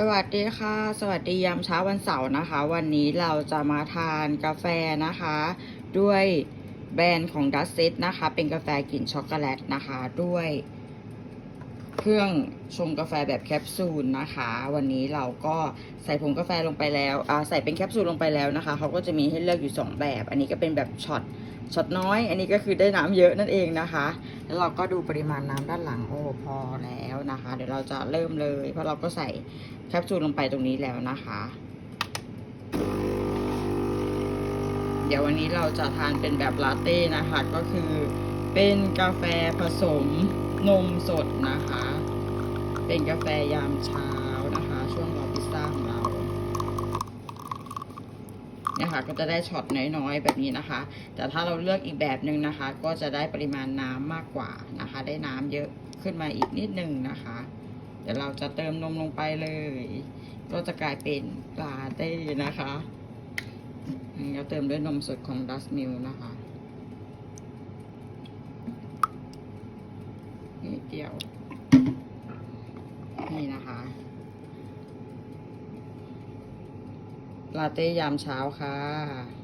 สวัสดีค่ะ สวัสดียามเช้าวันเสาร์นะคะ วันนี้เราจะมาทานกาแฟนะคะ ด้วยแบรนด์ของดัซเซตนะคะ เป็นกาแฟกลิ่นช็อกโกแลตนะคะ ด้วย เครื่องชงกาแฟแบบแคปซูลนะคะ วันนี้เราก็ใส่ผงกาแฟลงไปแล้วใส่เป็นแคปซูลลงไปแล้วนะคะ เขาก็จะมีให้เลือกอยู่ 2 แบบ อันนี้ก็เป็นแบบช็อตช็อตน้อย อันนี้ก็คือได้น้ำเยอะนั่นเองนะคะ แล้วเราก็ดูปริมาณน้ำด้านหลังโอ้พอแล้วนะคะ เดี๋ยวเราจะเริ่มเลย เพราะเราก็ใส่แคปซูลลงไปตรงนี้แล้วนะคะ เดี๋ยววันนี้เราจะทานเป็นแบบลาเต้นะคะ ก็คือเป็นกาแฟผสมนมสดนะคะ เป็นกาแฟยามเช้านะคะ ช่วงรอพิซซ่าของเรา เนี่ยค่ะก็จะได้ช็อตน้อยๆแบบนี้นะคะ แต่ถ้าเราเลือกอีกแบบหนึ่งนะคะ ก็จะได้ปริมาณน้ำมากกว่านะคะ ได้น้ำเยอะขึ้นมาอีกนิดนึงนะคะ เดี๋ยวเราจะเติมนมลงไปเลย ก็จะกลายเป็นลาเต้นะคะเราเติมด้วยนมสดของดัสมิลนะคะนี่เดียวนี่นะคะ ลาเต้ยามเช้าค่ะ